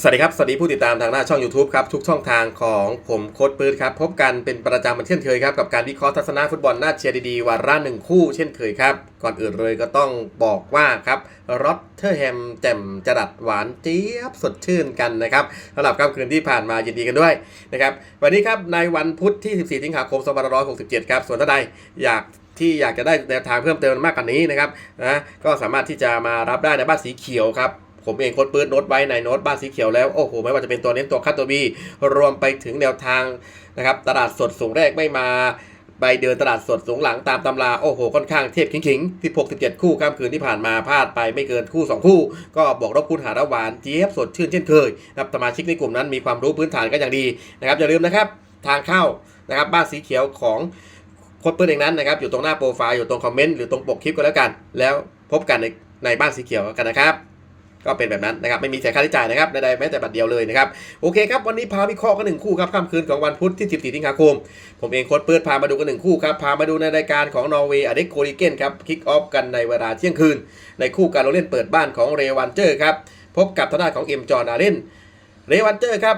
สวัสดีครับ สวัสดีผู้ติดตามทางหน้าช่อง YouTube ครับ ทุกช่องทางของผมโค้ดปื๊ดครับ พบกันเป็นประจำเหมือนเช่นเคยครับ กับการวิเคราะห์ทัศนะฟุตบอลน่าเชียร์ดีๆวาระหนึ่งคู่เช่นเคยครับ ก่อนอื่นเลยก็ต้องบอกว่าครับรอตเทอร์แฮมแจ่มจรัดหวานเจี๊ยบสดชื่นกันนะครับสำหรับค่ำคืนที่ผ่านมายินดีกันด้วยนะครับวันนี้ครับในวันพุธที่ 14 สิงหาคม 2567 ครับส่วนท่านใดอยากที่อยากจะได้แนวทางเพิ่มเติมมากกว่านี้นะครับนะก็สามารถที่จะมารับได้ในบ้านสีเขียวครับ ผมเองโค้ดปืนโน้ตไว้ในโน้ตบ้านสีเขียวแล้วโอ้โหไม่ว่าจะเป็นตัวเน้นตัวคัตตัวบีรวมไปถึงแนวทางนะครับตลาดสดสูงแรกไม่มาไปเดินตลาดสดสูงหลังตามตำราโอ้โหค่อนข้างเทพขิงๆ 16 17 คู่ข้ามคืนที่ผ่านมาพลาดไปไม่เกินคู่ 2 คู่ ก็บอกรบคุณหาระหวานเจี๊ยบสดชื่นเช่นเคยนะครับสมาชิกในกลุ่มนั้นมีความรู้พื้นฐานก็อย่างดีนะครับอย่าลืมนะครับทางเข้านะครับบ้านสีเขียวของโค้ดปืนเองนั้นนะครับอยู่ตรงหน้าโปรไฟล์อยู่ตรงคอมเมนต์หรือตรงปกคลิปก็แล้วกัน แล้วพบกันในในบ้านสีเขียวกันนะครับ ก็เป็นแบบนั้นนะครับไม่มีเสียค่าใช้จ่ายนะครับใดๆแม้แต่บัตรเดียวเลยนะครับโอเคครับวันนี้พาวิเคราะห์กันหนึ่งคู่ครับค่ำคืนของวันพุธที่ 14 สิงหาคม ผมเองโค้ดปืนพามาดูกันหนึ่งคู่ครับพามาดูในรายการของนอร์เวย์อเด็กโคลิเกนครับคิกออฟกันในเวลาเที่ยงคืน ในคู่การลงเล่นเปิดบ้านของเรวันเจอร์ครับพบกับทางด้านของเอ็มจอร์นาเรนเรวันเจอร์ครับ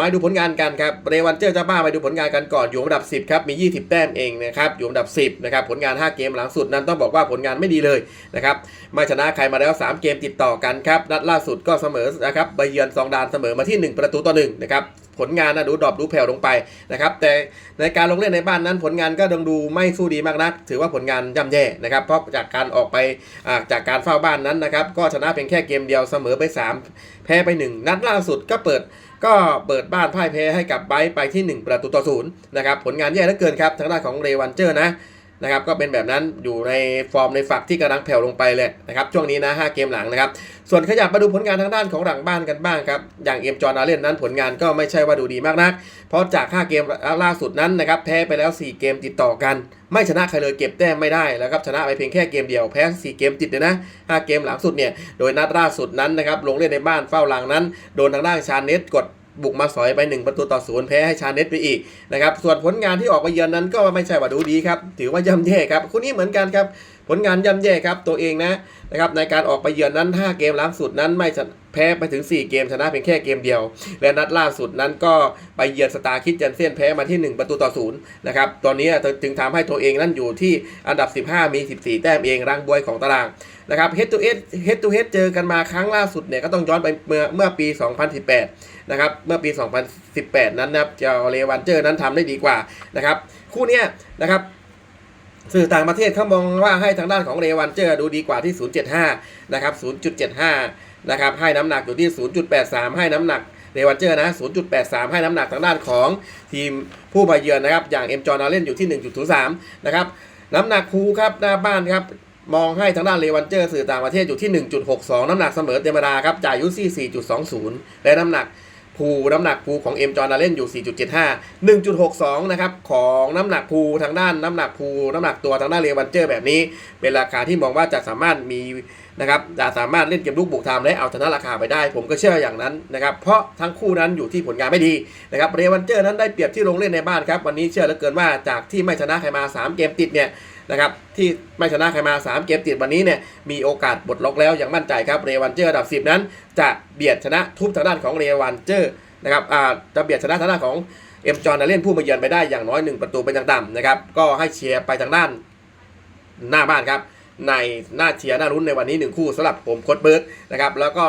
มาดูผลงานกันครับเรวันเจอร์จ้าบ้าไปดูผลงานกันก่อนอยู่อันดับ 10ครับมี 20 แต้มเองนะครับอยู่อันดับ 10นะครับผลงาน 5 เกมหลังสุดนั้นต้องบอกว่าผลงานไม่ดีเลยนะครับไม่ชนะใครมาแล้ว 3 เกมติดต่อกันครับนัดล่าสุดก็เสมอนะครับไปเยือนซองดานเสมอมาที่ 1 ประตูต่อ1นะครับ ผลงานนะดูดรอปดูแผ่วลงไปนะครับแต่ในการลงเล่นในบ้านนั้นผลงานก็ยังดูไม่สู้ดีมากนัก ถือว่าผลงานย่ำแย่นะครับเพราะจากการออกไปาจากการเฝ้าบ้านนั้นนะครับก็ชนะเพียงแค่เกมเดียวเสมอไป 3 แพ้ไป 1 นัดล่าสุดก็เปิดก็เปิดบ้านพ่ายแพ้ให้กับไบไปที่ 1 ประตูต่อศูนย์นะครับผลงานแย่เหลือเกินครับทางด้านของเรวันเจอร์นะ นะครับก็เป็นแบบนั้นอยู่ในฟอร์มในฝักที่กำลังแผ่วลงไปเลยนะครับช่วงนี้นะ5เกมหลังนะครับส่วนขยับมาดูผลงานทางด้านของหลังบ้านกันบ้างครับอย่างเอ็มจอร์นาเล่นนั้นผลงานก็ไม่ใช่ว่าดูดีมากนัก เพราะจาก 5 เกมล่าสุดนั้นนะครับแพ้ไปแล้ว 4 เกมติดต่อกัน ไม่ชนะใครเลยเก็บแต้มไม่ได้แล้วครับชนะไปเพียงแค่เกมเดียวแพ้ 4 เกมติดเลยนะ 5 เกมหลังสุดเนี่ยโดยนัดล่าสุดนั้นนะครับลงเล่นในบ้านเฝ้าหลังนั้น โดนทางด้านชาเนตกด บุกมาสอยไป 1 ประตูต่อศูนย์แพ้ให้ชาเนตไปอีกนะครับส่วนผลงานที่ออกไปเยือนนั้นก็ไม่ใช่ว่าดูดีครับถือว่าย่ำแย่ครับคู่นี้เหมือนกันครับ ผลงานย่ำแย่ครับตัวเองนะนะครับในการออกไปเยือนนั้น 5 เกมล่าสุดนั้นไม่แพ้ไปถึง 4 เกมชนะเพียงแค่เกมเดียว และนัดล่าสุดนั้นก็ไปเยือนสตาร์คิดจันเซียนแพ้มาที่ 1 ประตูต่อศูนย์นะครับตอนนี้จึงทำให้ตัวเองนั้นอยู่ที่อันดับ 15 มี 14 แต้มเองรังบวยของตารางนะครับ head to head head to head เจอกันมาครั้งล่าสุดเนี่ยก็ต้องย้อนไปเมื่อเมื่อปี 2018 นะครับเมื่อปี 2018 นั้นนะครับเจ้าเลวันเจอร์นั้นทำได้ดีกว่านะครับคู่เนี้ยนะครับ สื่อต่างประเทศเขามองว่าให้ทางด้านของเรวันเจอร์ดูดีกว่าที่ 0.75 นะครับ 0.75 นะครับ ให้น้ำหนักอยู่ที่ 0.83 ให้น้ำหนักเรวันเจอร์นะ 0.83 ให้น้ำหนักทางด้านของทีมผู้มาเยือนนะครับ อย่างเอ็มจอร์นาเล่นอยู่ที่ 1.03 นะครับ น้ำหนักครูครับหน้าบ้านครับมองให้ทางด้านเรวันเจอร์สื่อต่างประเทศอยู่ที่ 1.62 น้ำหนักเสมอเตมเวลาครับจ่ายยูซี่4.20 และน้ำหนัก ภูน้ำหนักภูของเอ็มจอร์นาเล่นอยู่ 4.75 1.62 นะครับ ของน้ำหนักภูทางด้านน้ำหนักภูน้ำหนักตัวทางด้านเรวันเจอร์แบบนี้ เป็นราคาที่มองว่าจะสามารถมี นะครับจะสามารถเล่นเกมลูกบุกทำและเอาชนะราคาไปได้ ผมก็เชื่ออย่างนั้นนะครับ เพราะทั้งคู่นั้นอยู่ที่ผลงานไม่ดีนะครับเรวันเจอร์นั้นได้เปรียบที่ลงเล่นในบ้านครับ วันนี้เชื่อเหลือเกินว่าจากที่ไม่ชนะใครมา 3 เกมติดเนี่ยนะครับที่ไม่ชนะใครมา 3 เกมติดวันนี้เนี่ยมีโอกาสบดล็อกแล้วอย่างมั่นใจครับเรวันเจอร์อันดับ 10 นั้น จะเบียดชนะทุบทางด้านของเรวันเจอร์นะครับอ่าจะเบียดชนะทางด้านของเอ็มจอนเล่นผู้มาเยือนไปได้อย่างน้อย 1 ประตูเป็นอย่างต่ำนะครับก็ให้เชียร์ไปทางด้านหน้าบ้านครับ ในหน้าเชียร์หน้ารุ้นในวันนี้ 1 คู่สำหรับผมโคดเบิร์ดนะครับแล้วก็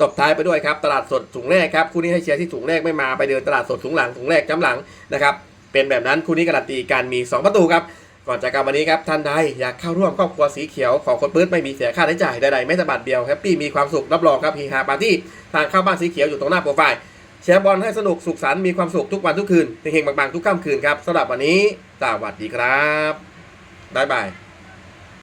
ตบท้ายไปด้วยครับตลาดสดถุงแรกครับคู่นี้ให้เชียร์ที่ถุงแรกไม่มาไปเดินตลาดสดถุงหลังถุงแรกจ้ำหลังนะครับเป็นแบบนั้นคู่นี้การันตีการมี 2 ประตูครับก่อนจากกันวันนี้ครับท่านใดอยากเข้าร่วมครอบครัวสีเขียวของคนปื๊ดไม่มีเสียค่าใช้จ่ายใดๆไม่สะบัดเดียวแฮปปี้มีความสุขรับรองครับฮีฮาปาร์ตี้ทางเข้าบ้านสีเขียวอยู่ตรงหน้าโปรไฟล์แชร์บอลให้สนุกสุขสันต์มีความสุขทุกวันทุกคืนเฮงๆบางๆทุกค่ำคืนครับสำหรับวันนี้สวัสดีครับบ๊ายบาย